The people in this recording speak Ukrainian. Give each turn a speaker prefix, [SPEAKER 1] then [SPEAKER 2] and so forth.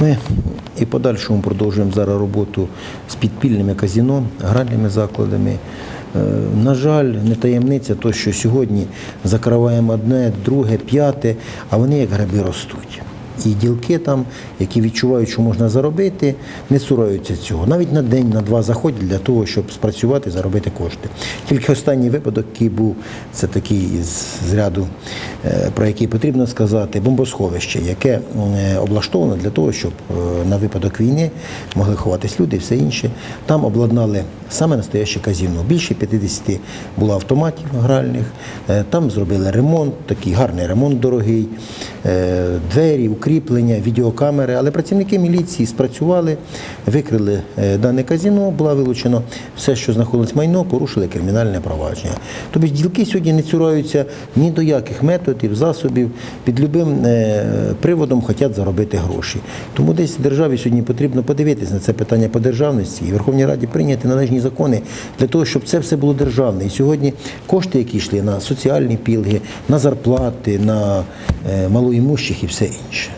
[SPEAKER 1] Ми і подальшому продовжуємо зараз роботу з підпільними казіно, гральними закладами. Е, На жаль, не таємниця, то, що сьогодні закриваємо одне, друге, п'яте, а вони як граби ростуть. І ділки там, які відчувають, що можна заробити, не цураються цього. Навіть на день, на два заходять для того, щоб спрацювати, заробити кошти. Тільки останній випадок, який був, це такий з, з ряду, про який потрібно сказати, бомбосховище, яке е, облаштовано для того, щоб е, на випадок війни могли ховатись люди і все інше. Там обладнали саме настояще казіно. Більше 50 було автоматів гральних. Е, Там зробили ремонт, такий гарний ремонт дорогий, е, двері, укріплення, відеокамери. Але працівники міліції спрацювали, викрили е, дане казіно, було вилучено все, що знаходилось майно, порушили кримінальне провадження. Тобто ділки сьогодні не цураються ні до яких методів, засобів, під любим е, приводом хочуть заробити гроші. Тому десь державі сьогодні потрібно подивитися на це питання по державності і Верховній Раді прийняти належні закони для того, щоб це все було державне. І сьогодні кошти, які йшли на соціальні пільги, на зарплати, на е, малоімущих і все інше.